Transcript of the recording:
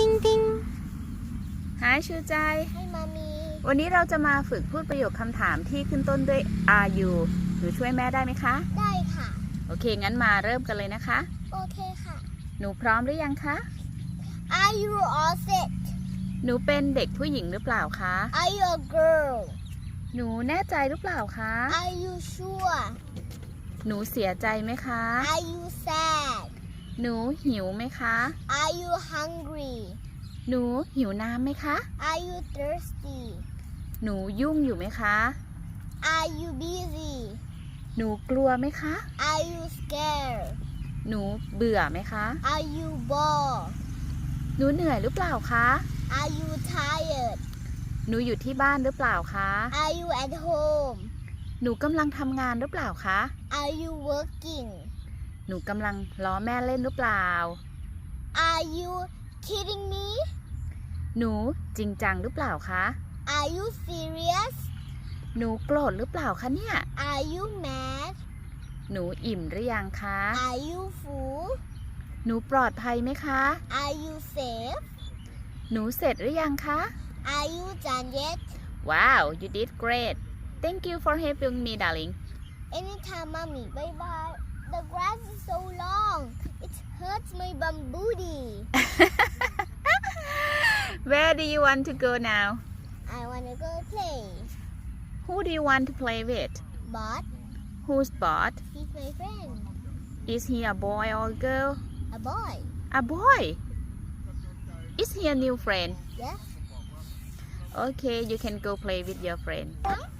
ติงติงหายชูใจให้มามี วันนี้เราจะมาฝึกพูดประโยคคำถามที่ขึ้นต้นด้วย are you หนูช่วยแม่ได้ไหมคะ ได้ค่ะ โอเคงั้นมาเริ่มกันเลยนะคะ โอเคค่ะ หนูพร้อมหรือยังคะ Are you all set หนูเป็นเด็กผู้หญิงหรือเปล่าคะ Are you a girl หนูแน่ใจหรือเปล่าคะ Are you sure หนูเสียใจไหมคะ Are you sad หนูหิวไหมคะ Are you hungry หนูหิวน้ำไหมคะ Are you thirsty หนูยุ่งอยู่ไหมคะ Are you busy หนูกลัวไหมคะ Are you scared หนูเบื่อไหมคะ Are you bored หนูเหนื่อยหรือเปล่าคะ Are you tired หนูอยู่ที่บ้านหรือเปล่าคะ Are you at home หนูกำลังทำงานหรือเปล่าคะ Are you working หนูกำลังล้อแม่เล่นหรือเปล่า Are you kidding me หนูจริงจังหรือเปล่าคะ Are you serious หนูโกรธหรือเปล่าคะเนี่ย Are you mad หนูอิ่มหรือยังคะ Are you full หนูปลอดภัยไหมคะ Are you safe หนูเสร็จหรือยังคะ Are you done yet Wow you did great Thank you for helping me darling Anytime mommy bye bye The grass is so long. It hurts my booty. Where do you want to go now? I want to go play. Who do you want to play with? Bot. Who's Bot? He's my friend. Is he a boy or a girl? A boy. A boy? Is he a new friend? Yes. Okay, you can go play with your friend. Huh?